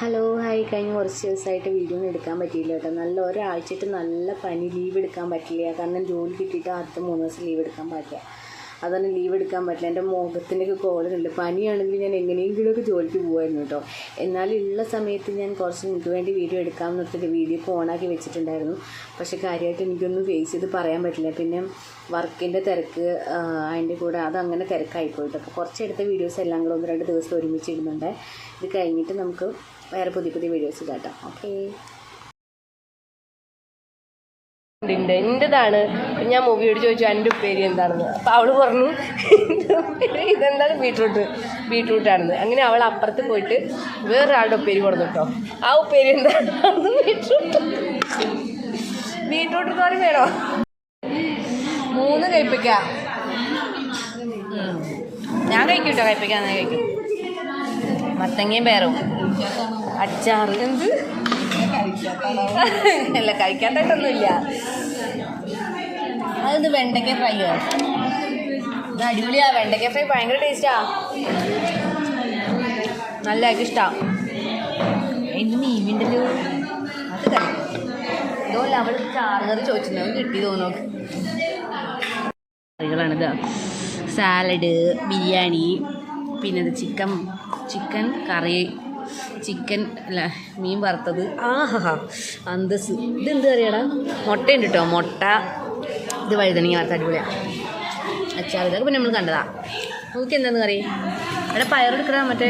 Hello hi. കഴിഞ്ഞ കുറച്ച് ദിവസമായിട്ട് വീഡിയോ ഒന്നും എടുക്കാൻ പറ്റിയില്ല കേട്ടോ. നല്ല ഒരാഴ്ചയായിട്ട് നല്ല പനി ലീവ് എടുക്കാൻ പറ്റില്ല. കാരണം ജോലി കിട്ടിയിട്ട് അടുത്ത മൂന്ന് ദിവസം ലീവ് എടുക്കാൻ പറ്റില്ല അതാണ് ലീവ് എടുക്കാൻ പറ്റില്ല. എന്റെ മുഖത്തിന്റെയൊക്കെ കോളുണ്ട് പനിയാണെങ്കിൽ ഞാൻ എങ്ങനെയെങ്കിലുമൊക്കെ ജോലിക്ക് പോകുമായിരുന്നു കേട്ടോ. എന്നാലും ഉള്ള സമയത്ത് ഞാൻ കുറച്ച് നിങ്ങൾക്ക് വേണ്ടി വീഡിയോ എടുക്കാമെന്ന് ഓർത്തിട്ട് വീഡിയോ ഇപ്പോൾ ഓണാക്കി വെച്ചിട്ടുണ്ടായിരുന്നു. പക്ഷേ കാര്യമായിട്ട് എനിക്കൊന്നും ഫേസ് ചെയ്ത് പറയാൻ പറ്റില്ല. പിന്നെ വർക്കിന്റെ തിരക്ക് അതിന്റെ കൂടെ അതങ്ങനെ തിരക്കായി പോയിട്ട് അപ്പോൾ കുറച്ചെടുത്ത വീഡിയോസ് എല്ലാം കൂടെ ഒന്ന് രണ്ട് ദിവസം ഒരുമിച്ച് ഇടുന്നുണ്ട് ഇത് കഴിഞ്ഞിട്ട് നമുക്ക് വേറെ പുതിയ പുതിയ വീഡിയോസ് കേട്ടോ. ഓക്കേ ഉണ്ട്. എന്റെതാണ് ഞാൻ മൂവിയോട് ചോദിച്ചു എന്റെ ഉപ്പേരി എന്താണെന്ന്? അപ്പോൾ അവൾ പറഞ്ഞു "എന്റെ ഉപ്പേരി? ഇതെന്താണ് ബീട്രൂട്ട്? ബീട്രൂട്ടാണെന്ന്. അങ്ങനെ അവൾ അപ്പുറത്ത് പോയിട്ട് വേറൊരാളുടെ ഉപ്പേരി കൊടുത്തു കേട്ടോ ആ ഉപ്പേരി എന്താണ് ബീട്രൂട്ട്. ബീട്രൂട്ട് തോരൻ വേണോ? മൂന്ന് കഴിപ്പിക്ക. ഞാൻ കഴിക്കും കേട്ടോ കഴിപ്പിക്കാൻ കഴിക്കും. മത്തങ്ങയും പേറും അച്ചാറ്. എന്ത്? അല്ല കഴിക്കാത്തായിട്ടൊന്നുമില്ല അതെന്ത് വെണ്ടയ്ക്ക ഫ്രൈയോ ഇത് അടിപൊളിയാ വെണ്ടയ്ക്ക ഫ്രൈ ഭയങ്കര ടേസ്റ്റാ. നല്ല ഇഷ്ടാ. ഇന്ന് മീമിണ്ടല്ലോ. അത് കഴിക്കും ഇതുപോലെ അവൾ ചാർജർ ചോദിച്ചിട്ടുണ്ടാവും കിട്ടി തോന്നുന്നു കറികളാണിത് സാലഡ് ബിരിയാണി പിന്നെ ചിക്കൻ ചിക്കൻ കറി ചിക്കൻ അല്ല മീൻ വറുത്തത്. ആഹാ അന്തസ് ഇതെന്ത് കറിയാടാ? മുട്ടയുണ്ട് കേട്ടോ മുട്ട ഇത് വഴുതനങ്ങ വറുത്ത അടിപൊളിയാണ് അച്ചാർ. ഇതൊക്കെ പിന്നെ നമ്മൾ കണ്ടതാ. നമുക്ക് എന്താണെന്ന് കറി? അവിടെ പയറെടുക്കണ മറ്റേ